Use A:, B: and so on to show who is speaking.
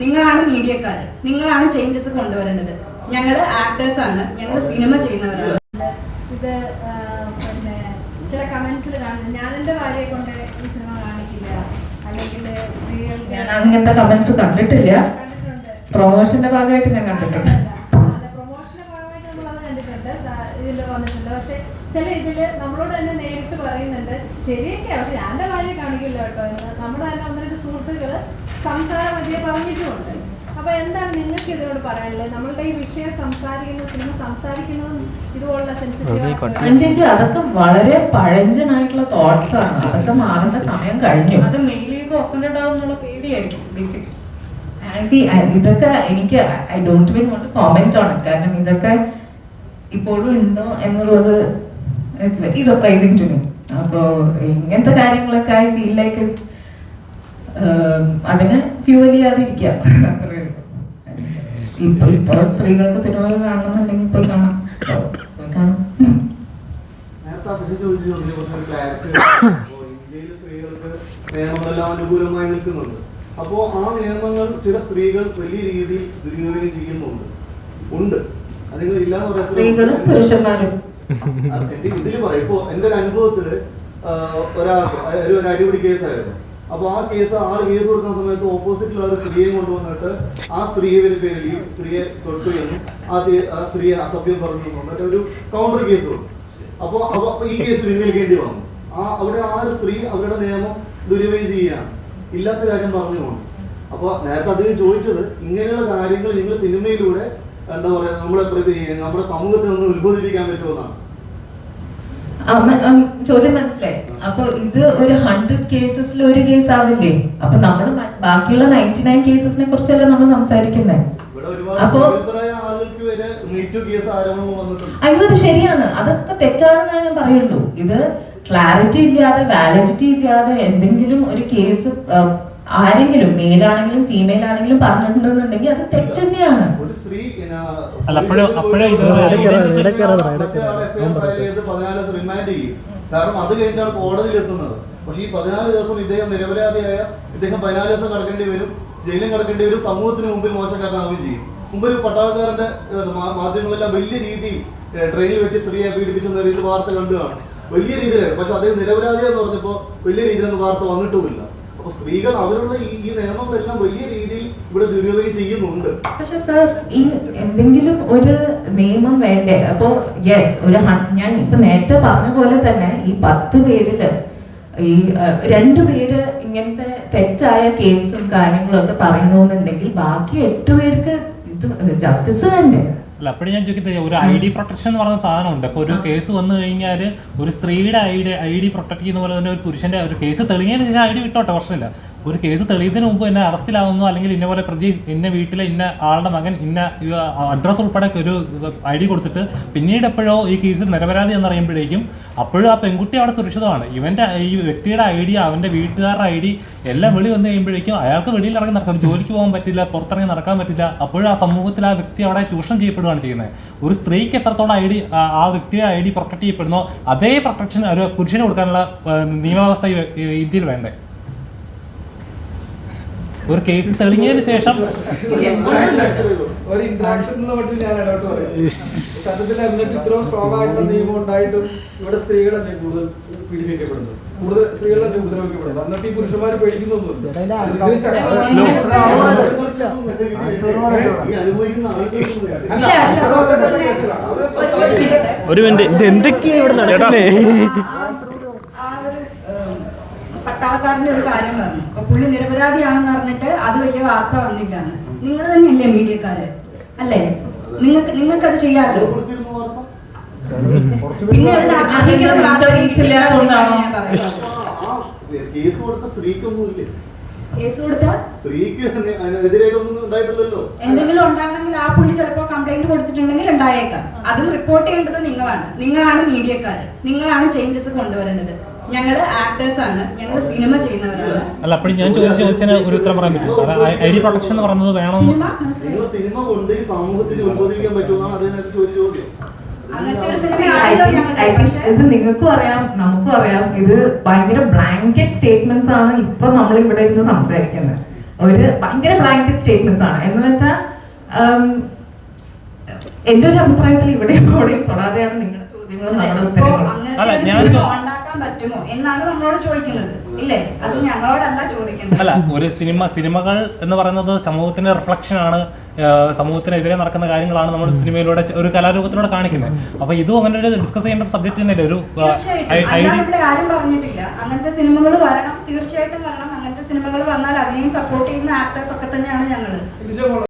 A: നിങ്ങളാണ് മീഡിയക്കാർ നിങ്ങളാണ് ചേഞ്ചസ് കൊണ്ടുവരേണ്ടത് ഞങ്ങൾ ആക്ടേഴ്സ് ആണ്. ഞങ്ങൾ സിനിമ ചെയ്യുന്നവരാണ്.
B: ഇത് പിന്നെ ചില കമന്റ്സിൽ കാണുന്നത്. ഞാൻ എന്റെ ഭാര്യയെ കൊണ്ട് ഈ സിനിമ കാണിക്കില്ല. അല്ലെങ്കിൽ സ്ത്രീകൾക്ക്
C: ഞാൻ അങ്ങനത്തെ കമന്റ്സ് കണ്ടിട്ടില്ല. പ്രൊമോഷന്റെ ഭാഗമായിട്ട് ഞാൻ കണ്ടിട്ടുണ്ട്.
B: പ്രൊമോഷന്റെ ഭാഗമായിട്ട് നമ്മളത് കണ്ടിട്ടുണ്ട്. ഇതിൽ വന്നിട്ടുണ്ട്. പക്ഷെ ചില ഇതിൽ നമ്മളോട് തന്നെ നേരിട്ട് പറയുന്നുണ്ട്. ശരിയൊക്കെ പക്ഷെ ഞാൻ ഭാര്യ ഭാര്യയെ കാണിക്കില്ല കേട്ടോ. എന്ന് നമ്മുടെ തന്നെ ഒന്ന് രണ്ട് സുഹൃത്തുക്കൾ സംസാര വലിയ പറഞ്ഞിട്ടുമുണ്ട്. അപ്പൊ എന്താണ് നിങ്ങൾക്ക് ഇതിനോട് പറയാനുള്ളത്? നമ്മളുടെ ഈ വിഷയം സംസാരിക്കുന്ന സിനിമ സംസാരിക്കുന്നതും ഇതുപോലുള്ള സെൻസിറ്റീവ്
C: അതൊക്കെ വളരെ പഴഞ്ചനായിട്ടുള്ള തോട്ട്സ് ആണ്. അതൊക്കെ മാറേണ്ട സമയം കഴിഞ്ഞു.
D: അത് മെയിലേക്ക് ഒഫൻഡഡ് ആവും പേടിയായിരിക്കും ബേസിക്കലി
C: ഇതൊക്കെ എനിക്ക് I don't mean won't comment on കാരണം ഇതൊക്കെ ഇപ്പോഴും ഉണ്ടോ എന്നുള്ളത് it's very surprising to me അപ്പോൾ ഇങ്ങനത്തെ കാര്യങ്ങളൊക്കെ ഐ ഫീൽ ലൈക്ക് അതിനെ ഫ്യൂവൽ ചെയ്യാതിരിക്കാം അത്രേ ഉള്ളൂ. ഇപ്പൊ ഇപ്പൊ സ്ത്രീകൾക്ക് സിനിമകൾ കാണണമെന്നുണ്ടെങ്കിൽ പോയി കാണാം.
E: നിയമങ്ങളെല്ലാം അനുകൂലമായി നിൽക്കുന്നുണ്ട്. അപ്പോ ആ നിയമങ്ങൾ ചില സ്ത്രീകൾ വലിയ രീതിയിൽ ദുരുപയോഗം ചെയ്യുന്നുണ്ട്. ഉണ്ട്. അത് നിങ്ങൾ ഇല്ലാന്ന്
C: സ്ത്രീകളും പുരുഷന്മാരും.
E: ഇതിൽ പറയാം. ഇപ്പോ എന്റെ ഒരു അനുഭവത്തിൽ ഒരാൾ ഒരു ഒരു അടിപിടി കേസായിരുന്നു അപ്പൊ ആ കേസ് ആൾ കേസ് കൊടുക്കുന്ന സമയത്ത് ഓപ്പോസിറ്റിലുള്ള ഒരു സ്ത്രീയെ കൊണ്ടുവന്നിട്ട് ആ സ്ത്രീയുടെ പേരിൽ ഈ സ്ത്രീയെ തൊട്ടു എന്നും ആ ആ സ്ത്രീയെ അസഭ്യം പറഞ്ഞു എന്നും ഒരു കൗണ്ടർ കേസ് കൊടുത്തു അപ്പൊ അപ്പൊ അപ്പൊ ഈ കേസ് പിൻവലിക്കേണ്ടി വന്നു. ആ അവിടെ ആ ഒരു സ്ത്രീ അവരുടെ നിയമം ദുരുപയോഗം ചെയ്യുകയാണ്. ഇല്ലാത്ത കാര്യം പറഞ്ഞുകൊണ്ട് അപ്പൊ നേരത്തെ അദ്ദേഹം ചോദിച്ചത് ഇങ്ങനെയുള്ള കാര്യങ്ങൾ നിങ്ങൾ സിനിമയിലൂടെ എന്താ പറയാ നമ്മളെ പ്രതി നമ്മുടെ സമൂഹത്തിൽ ഒന്ന് ഉത്ബോധിപ്പിക്കാൻ പറ്റുമെന്നാണ്
C: ചോദ്യം മനസ്സിലായി. അപ്പൊ ഇത് ഒരു ഹൺഡ്രഡ് കേസസിൽ ഒരു കേസ് ആവില്ലേ? അപ്പൊ നമ്മൾ ബാക്കിയുള്ള നയന്റി നയൻ കേസസിനെ കുറിച്ചല്ല നമ്മൾ സംസാരിക്കുന്നത് അപ്പോ-
E: വരെ മീറ്റു കേസ് ആരോപണം വന്നിട്ടുണ്ട്.
C: അയ്യോ അത് ശരിയാണ്. അതൊക്കെ തെറ്റാണെന്ന് ഞാൻ പറയുള്ളൂ. ഇത് ക്ലാരിറ്റി ഇല്ലാതെ വാലിഡിറ്റി ഇല്ലാതെ എന്തെങ്കിലും ഒരു കേസ് ആരെങ്കിലും മേലാണെങ്കിലും ഫീമെയിൽ ആണെങ്കിലും പറഞ്ഞിട്ടുണ്ടെന്നുണ്ടെങ്കിൽ അത് തെറ്റ് തന്നെയാണ്.
E: ഒരു സ്ത്രീ
F: അല്ല, അപ്പോഴും-
E: കാരണം അത് കഴിഞ്ഞിട്ടാണ് കോടതിയിൽ എത്തുന്നത്. പക്ഷേ ഈ പതിനാല് ദിവസം ഇദ്ദേഹം നിരപരാധിയായ ഇദ്ദേഹം പതിനാല് ദിവസം കടക്കേണ്ടി വരും ജയിലും കടക്കേണ്ടി വരും സമൂഹത്തിന് മുമ്പിൽ മോശക്കാരനാവുകയും ചെയ്യും. മുമ്പ് ഒരു പട്ടാളക്കാരന്റെ മാധ്യമങ്ങളെല്ലാം വലിയ രീതിയിൽ ട്രെയിനിൽ വെച്ച് സ്ത്രീയെ പീഡിപ്പിച്ചെന്ന രീതിയിൽ വാർത്ത കണ്ടുകയാണ് വലിയ രീതിയിലായിരുന്നു. പക്ഷെ അദ്ദേഹം നിരപരാധിയെന്ന് പറഞ്ഞപ്പോൾ വലിയ രീതിയിലൊന്നും വാർത്ത വന്നിട്ടുമില്ല. അപ്പൊ സ്ത്രീകൾ അവരുടെ ഈ നിയമങ്ങളെല്ലാം വലിയ രീതിയിൽ ഇവിടെ ദുരുപയോഗം ചെയ്യുന്നുണ്ട്.
C: പക്ഷെ സർ ഈ എന്തെങ്കിലും ഒരു നിയമം വേണ്ടേ? അപ്പോ യെസ് ഒരു ഞാൻ ഇപ്പൊ നേരത്തെ പറഞ്ഞ പോലെ തന്നെ ഈ പത്ത് പേരിൽ ഈ രണ്ടു പേര് ഇങ്ങനത്തെ തെറ്റായ കേസും കാര്യങ്ങളും ഒക്കെ പറയുന്നുണ്ടെങ്കിൽ ബാക്കി എട്ട് പേർക്ക് ഇത് ജസ്റ്റിസ് വേണ്ടേ?
F: അല്ല അപ്പോഴും ഞാൻ ചോദിക്കുന്നത് ഒരു ഐ ഡി പ്രൊട്ടക്ഷൻ എന്ന് പറയുന്ന സാധനമുണ്ട്. അപ്പോൾ ഒരു കേസ് വന്നു കഴിഞ്ഞാൽ ഒരു സ്ത്രീയുടെ I D I D protect ചെയ്യുന്ന പോലെ തന്നെ ഒരു പുരുഷന്റെ ഒരു കേസ് തെളിഞ്ഞതിന് ശേഷം ഐ ഡി വിട്ടോട്ടെ പ്രശ്നമില്ല. ഒരു കേസ് തെളിയുന്നതിന് മുമ്പ് എന്നെ അറസ്റ്റിലാവുന്നു അല്ലെങ്കിൽ ഇന്ന പോലെ പ്രതി ഇന്ന വീട്ടിലെ ഇന്ന ആളുടെ മകൻ ഇന്ന അഡ്രസ് ഉൾപ്പെടെ ഒരു ഐ ഡി കൊടുത്തിട്ട് പിന്നീട് എപ്പോഴോ ഈ കേസിൽ നിരപരാധി എന്നറിയുമ്പോഴേക്കും അപ്പോഴും ആ പെൺകുട്ടി അവിടെ സുരക്ഷിതമാണ്. ഇവന്റെ ഈ വ്യക്തിയുടെ ഐ ഡി അവന്റെ വീട്ടുകാരുടെ ഐ ഡി എല്ലാം വെളി വന്നു കഴിയുമ്പോഴേക്കും അയാൾക്ക് വെളിയിൽ ഇറങ്ങി നടക്കാൻ ഒരു ജോലിക്ക് പോകാൻ പറ്റില്ല പുറത്തിറങ്ങി നടക്കാൻ പറ്റില്ല. അപ്പോഴും ആ സമൂഹത്തിൽ ആ വ്യക്തി അവിടെ ചൂഷണം ചെയ്യപ്പെടുകയാണ് ചെയ്യുന്നത്. ഒരു സ്ത്രീക്ക് എത്രത്തോളം ഐ ഡി ആ വ്യക്തിയുടെ ഐ ഡി പ്രൊട്ടക്ട് ചെയ്യപ്പെടുന്നോ അതേ പ്രൊട്ടക്ഷൻ ഒരു പുരുഷന് കൊടുക്കാനുള്ള നിയമവ്യവസ്ഥ ഇന്ത്യയിൽ വേണ്ടേ? ഒരു കേസ് തെളിഞ്ഞതിന് ശേഷം
G: ഒരു ഇന്ററാക്ഷൻ എന്നുള്ള മട്ടിൽ ഞാൻ ഇടപെട്ട് പറയാം സത്യത്തിൽ എന്നിട്ട് ഇത്രയും സ്ട്രോങ് ആയിട്ടുള്ള നിയമം ഉണ്ടായിട്ടും ഇവിടെ സ്ത്രീകളല്ലേ കൂടുതൽ പീഡിപ്പിക്കപ്പെടുന്നത് കൂടുതൽ സ്ത്രീകളല്ലേ ഉപദ്രവിക്കപ്പെടുന്നത് എന്നിട്ട് ഈ പുരുഷന്മാർ
A: ഒരു
H: മിനിറ്റ് ഇത് എന്തൊക്കെയാ ഇവിടെ നടക്കുന്നേ
A: ആ ഒരു ഏഹ്, പട്ടാളക്കാരന്റെ ഒരു കാര്യം പറഞ്ഞു. അപ്പൊ പുള്ളി നിരപരാധിയാണെന്ന് പറഞ്ഞിട്ട് അത് വലിയ വാർത്ത വന്നില്ല നിങ്ങൾ തന്നെയല്ലേ മീഡിയക്കാര്? അല്ലേ? നിങ്ങൾക്ക് നിങ്ങൾക്ക് അത് ചെയ്യാമല്ലോ പിന്നെ.
E: കേസ് കൊടുത്ത സ്ത്രീക്കൊന്നുമില്ല
A: കേസ് കൊടുത്താൽ
E: സ്ത്രീക്ക് അതിനെതിരായിട്ടൊന്നും ഉണ്ടായിട്ടില്ലല്ലോ.
A: എന്തെങ്കിലും ഉണ്ടാകണമെങ്കിൽ ആ പുള്ളി ചിലപ്പോൾ കംപ്ലൈന്റ് കൊടുത്തിട്ടുണ്ടെങ്കിൽ ഉണ്ടായേക്കാം. അതും റിപ്പോർട്ട് ചെയ്യേണ്ടത് നിങ്ങളാണ്. നിങ്ങളാണ് മീഡിയക്കാർ നിങ്ങളാണ് ചേഞ്ചസ് കൊണ്ടുവരേണ്ടത്. ഞങ്ങൾ ആക്ടേഴ്സ് ആണ്. ഞങ്ങൾ സിനിമ ചെയ്യുന്നവരാണ്.
F: അല്ല അപ്പോഴും ഞാൻ ചോദിച്ച ചോദിച്ചതിന് ഒരു ഉത്തരം പറയാൻ പറ്റും ഐ ഡി പ്രൊട്ടക്ഷൻ എന്ന് പറയുന്നത് വേണമെന്ന്
A: സിനിമ?
E: സിനിമ കൊണ്ട് ഈ സമൂഹത്തിന് ഉത്ബോധിപ്പിക്കാൻ പറ്റുമെന്നാണ് അതിനകത്ത് ചോദിച്ച ചോദ്യം.
A: അങ്ങനത്തെ ഒരു
C: think ഇത് നിങ്ങൾക്കും അറിയാം നമുക്കും അറിയാം. ഇത് ഭയങ്കര ബ്ലാങ്കറ്റ് സ്റ്റേറ്റ്മെന്റ്സ് ആണ് ഇപ്പൊ നമ്മൾ ഇവിടെ ഇരുന്ന് സംസാരിക്കുന്നത്. ഒരു ഭയങ്കര ബ്ലാങ്കറ്റ് സ്റ്റേറ്റ്മെന്റ്സ് ആണ്. എന്ന് വെച്ചാൽ എന്റെ ഒരു അഭിപ്രായത്തിൽ ഇവിടെയും അവിടെയും തൊടാതെയാണ് നിങ്ങളുടെ ചോദ്യങ്ങളും നമ്മുടെ ഉത്തരങ്ങളും.
A: അങ്ങനത്തെ
F: അല്ല,
A: ഒരു സിനിമ പറ്റുമോ എന്നാണ് നമ്മളോട് ചോദിക്കുന്നത്. ഇല്ലേ? അത് ഞങ്ങളോടല്ല ചോദിക്കുന്നത്.
F: അല്ല ഒരു സിനിമ സിനിമകൾ എന്ന് പറയുന്നത് സമൂഹത്തിന്റെ റിഫ്ലക്ഷൻ ആണ് സമൂഹത്തിനെതിരെ നടക്കുന്ന കാര്യങ്ങളാണ് നമ്മൾ സിനിമയിലൂടെ ഒരു കലാരൂപത്തിലൂടെ കാണിക്കുന്നത്. അപ്പൊ ഇതും അങ്ങനെ ഒരു ഡിസ്കസ് ചെയ്യേണ്ട സബ്ജക്ട് തന്നെയല്ലേ? ഒരു
A: ആരും പറഞ്ഞിട്ടില്ല. അങ്ങനത്തെ സിനിമകൾ വരണം തീർച്ചയായിട്ടും വരണം. അങ്ങനത്തെ സിനിമകൾ വന്നാൽ അതിനെയും സപ്പോർട്ട് ചെയ്യുന്ന ആക്ടേഴ്സ് ഒക്കെ തന്നെയാണ് ഞങ്ങൾ.
G: വിജയ്